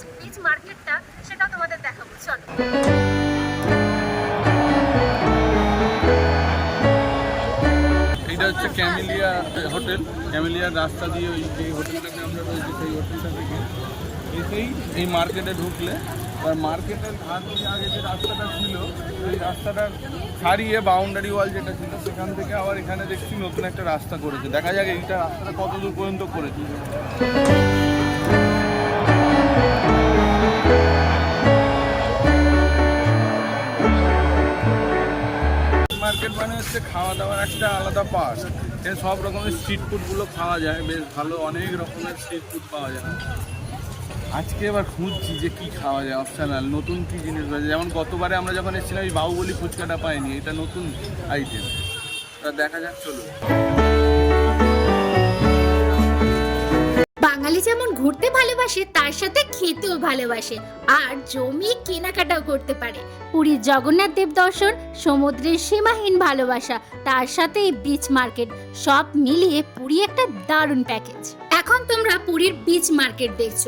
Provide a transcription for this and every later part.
হয়েছে বিচ মার্কেটটা, সেটাও তোমাদের দেখাবো। চলো। এইটা হচ্ছে ক্যামেলিয়া হোটেল। ক্যামেলিয়ার রাস্তা দিয়ে ওই যে হোটেলটাকে আমরা রয়েছি, সেই হোটেলটা থেকে। এসেই এই মার্কেটে ঢুকলে। আর মার্কেটের ধার দিয়ে আগে যে রাস্তাটা ছিল, সেই রাস্তাটা ছাড়িয়ে বাউন্ডারি ওয়াল যেটা ছিল, সেখান থেকে আবার এখানে দেখছি নতুন একটা রাস্তা করেছে। দেখা যাক এইটা রাস্তাটা কত দূর পর্যন্ত করেছে। মার্কেট মানে হচ্ছে খাওয়া দাওয়ার একটা আলাদা পার্ট এখানে সব রকমের স্ট্রিট ফুডগুলো খাওয়া যায়, বেশ ভালো অনেক রকমের স্ট্রিট ফুড পাওয়া যায়। আজকে এবার খুঁজছি যে কি খাওয়া যায় অপশানাল নতুন কী জিনিস রয়েছে যেমন গতবারে আমরা যখন এসেছিলাম, এই বাহুবলি ফুচকাটা পাইনি, এটা নতুন আইটেম তা দেখা যাক চলো বাঙালি যেমন ঘুরতে ভালোবাসে, তার সাথে খেতেও ভালোবাসে। আর জমি কেনাকাটাও করতে পারে। পুরীর জগন্নাথ দেব দর্শন, সমুদ্রের সীমাহীন ভালোবাসা, তার সাথে বিচ মার্কেট সব মিলিয়ে পুরী একটা দারুণ প্যাকেজ এখন তোমরা পুরীর বিচ মার্কেট দেখছ।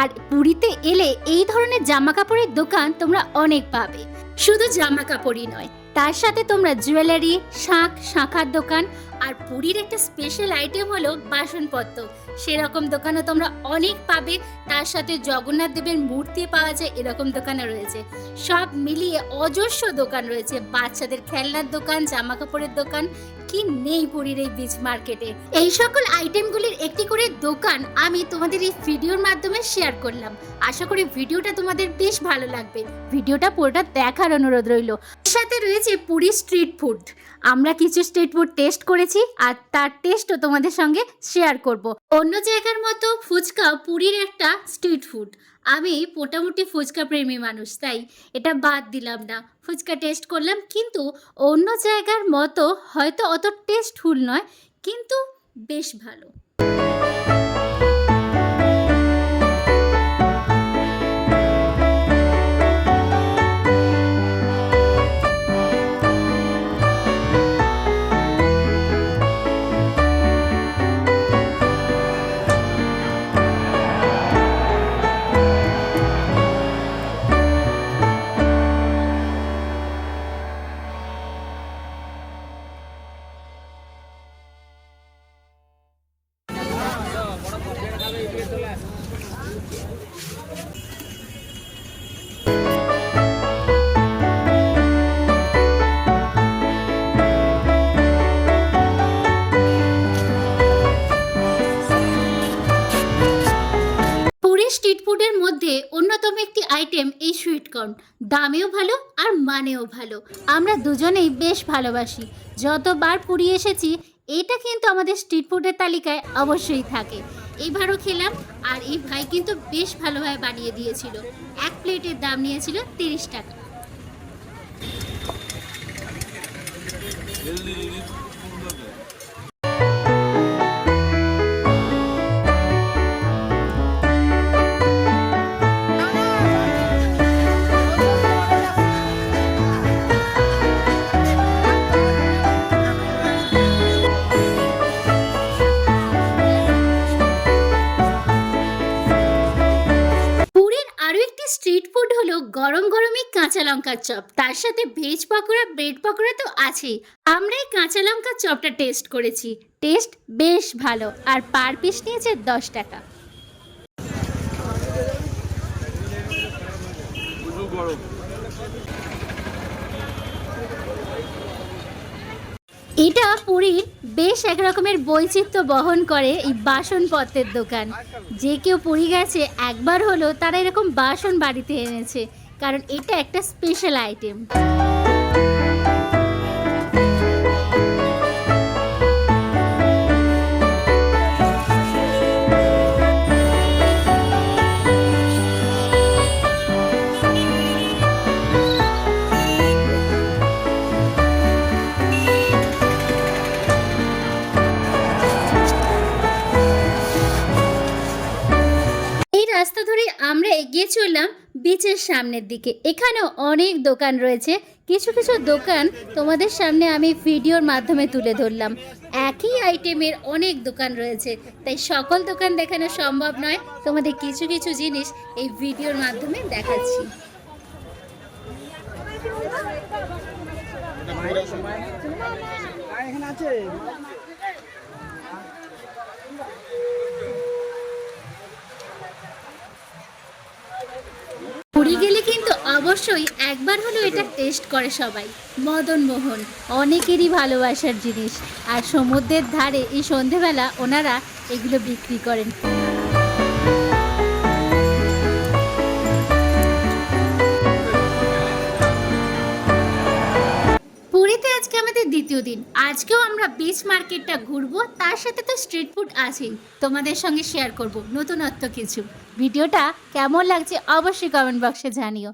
আর পুরীতে এলে এই ধরনের জামা কাপড়ের দোকান তোমরা অনেক পাবে। শুধু জামা কাপড়ই নয়, তার সাথে তোমরা জুয়েলারি, শাঁখ, শাঁখার দোকান আর পুরীর একটা স্পেশাল আইটেম হলো বাসনপত্র। সেরকম দোকানও তোমরা অনেক পাবে, তার সাথে জগন্নাথ দেবের মূর্তি পাওয়া যায়, এরকম দোকানও রয়েছে। সব মিলিয়ে অজস্র দোকান রয়েছে, বাচ্চাদের খেলনার দোকান জামা কাপড়ের দোকান, কি নেই পুরীর এই বিচ মার্কেটে এই সকল আইটেমগুলির একটি করে দোকান আমি তোমাদের এই ভিডিওর মাধ্যমে শেয়ার করলাম। আশা করি ভিডিওটা তোমাদের বেশ ভালো লাগবে। ভিডিওটা পুরোটা দেখার অনুরোধ রইল। সাথে রয়েছে পুরী স্ট্রিট ফুড আমরা কিছু স্ট্রিট ফুড টেস্ট করেছি আর তার টেস্টও তোমাদের সঙ্গে শেয়ার করব। অন্য জায়গার মতো ফুচকা পুরীর একটা স্ট্রিট ফুড আমি মোটামুটি ফুচকা প্রেমী মানুষ, তাই এটা বাদ দিলাম না। ফুচকা টেস্ট করলাম, কিন্তু অন্য জায়গার মতো হয়তো অত টেস্টফুল নয়, কিন্তু বেশ ভালো। আইটেম এই সুইটকর্ন দামেও ভালো আর মানেও ভালো। আমরা দুজনেই বেশ ভালোবাসি। যতবার পুরী এসেছি, এটা কিন্তু আমাদের স্ট্রিট ফুডের তালিকায় অবশ্যই থাকে। এবারও খেলাম আর এই ভাই কিন্তু বেশ ভালোভাবে বানিয়ে দিয়েছিল। এক প্লেটের দাম নিয়েছিল তিরিশ টাকা। লঙ্কার চপ। তার সাথে ভেজ পকোড়া, ব্রেড পকোড়া তো আছেই। আমরা এই কাঁচা লঙ্কার চপটা টেস্ট করেছি। টেস্ট বেশ ভালো। আর পার পিস নিয়েছে দশ টাকা। এটা পুরীর বেশ এক রকমের বৈচিত্র্য বহন করে এই বাসনপত্রের দোকান। যে কেউ পুরী গেছে, একবার হলো তারা এরকম বাসন বাড়িতে এনেছে। কারণ এটা একটা স্পেশাল আইটেম বিচের সামনের দিকে। এখানেও অনেক দোকান রয়েছে। কিছু কিছু দোকান তোমাদের সামনে আমি ভিডিওর মাধ্যমে তুলে ধরলাম। একই আইটেমের অনেক দোকান রয়েছে। তাই সকল দোকান দেখানো সম্ভব নয়। তোমাদের কিছু কিছু জিনিস এই ভিডিওর মাধ্যমে দেখাচ্ছি। পুরী গেলে কিন্তু অবশ্যই একবার হলেও এটা টেস্ট করে সবাই। মদন মোহন, অনেকেরই ভালোবাসার জিনিস। আর সমুদ্রের ধারে এই সন্ধেবেলা ওনারা এগুলো বিক্রি করেন। পুরীতে আজকে আমাদের দ্বিতীয় দিন। আজকেও আমরা বিচ মার্কেটটা ঘুরবো, তার সাথে তো স্ট্রিট ফুড আছেই। তোমাদের সঙ্গে শেয়ার করব নতুনত্ব কিছু। ভিডিওটা কেমন লাগছে অবশ্যই কমেন্ট বক্সে জানিও।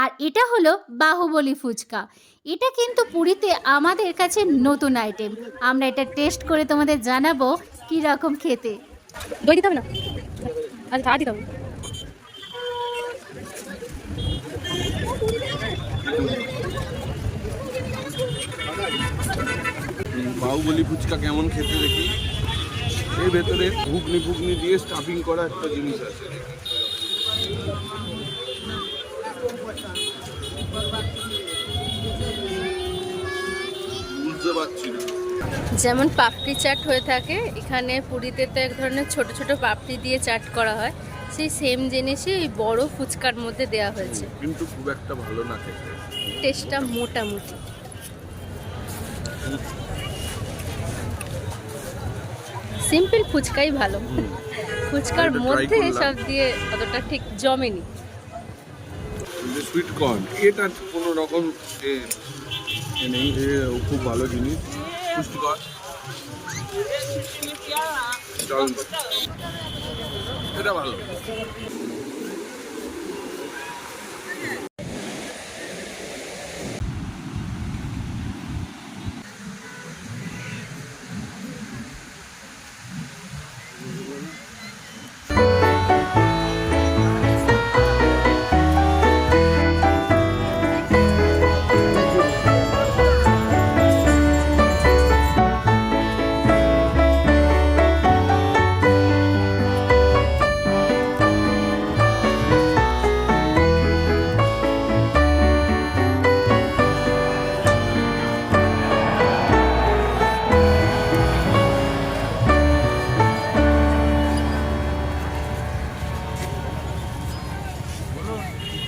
আর এটা হলো বাহুবলী ফুচকা। এটা কিন্তু পুরীতে আমাদের কাছে নতুন আইটেম আমরা এটা টেস্ট করে তোমাদের জানাব কি রকম খেতে। দই দিতে হবে না? আচ্ছা চা দিতে হবে। বাহুবলী ফুচকা কেমন খেতে দেখি? এর ভেতরে ঘুগনি ফুগনি দিয়ে স্টাফিং করা একটা জিনিস আছে। বুঝতে পারছি না। যেমন পাপড়ি চাট হয়ে থাকে এখানে পুরীতে তো এক ধরনের ছোট ছোট পাপড়ি দিয়ে চাট করা হয়। সেই সেম জিনিসই ওই বড় ফুচকার মধ্যে দেওয়া হয়েছে। কিন্তু খুব একটা ভালো না খেতে। টেস্টটা মোটামুটি। সিম্পল ফুচকাই ভালো। ফুচকার এটা মধ্যে। সব দিয়ে অতটা ঠিক জমেনি। সুইট কর্ন এটা কোনো রকম নেই খুব ভালো জিনিস। পুষ্টিকর।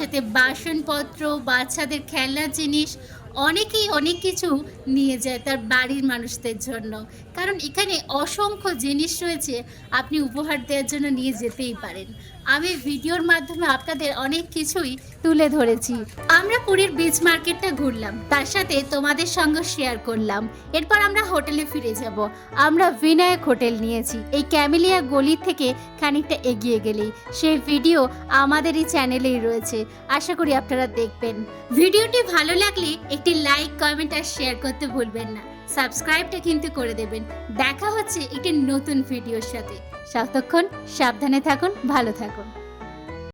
সাথে বাসনপত্র, বাচ্চাদের খেলনার জিনিস, অনেকেই অনেক কিছু নিয়ে যায় তার বাড়ির মানুষদের জন্য। কারণ এখানে অসংখ্য জিনিস রয়েছে, আপনি উপহার দেওয়ার জন্য নিয়ে যেতেই পারেন। আমি ভিডিওর মাধ্যমে আপনাদের অনেক কিছুই তুলে ধরেছি। আমরা পুরীর বিচ মার্কেটটা ঘুরলাম, তার সাথে তোমাদের সঙ্গে শেয়ার করলাম। এরপর আমরা হোটেলে ফিরে যাব। আমরা বিনায়ক হোটেল নিয়েছি। এই ক্যামেলিয়া গলি থেকে খানিকটা এগিয়ে গেলেই সেই ভিডিও আমাদের এই চ্যানেলেই রয়েছে। আশা করি আপনারা দেখবেন। ভিডিওটি ভালো লাগলে একটি লাইক কমেন্ট আর শেয়ার করতে ভুলবেন না। সাবস্ক্রাইবটা কিন্তু করে দেবেন। দেখা হচ্ছে একটি নতুন ভিডিওর সাথে। ততক্ষণ সাবধানে থাকুন, ভালো থাকুন।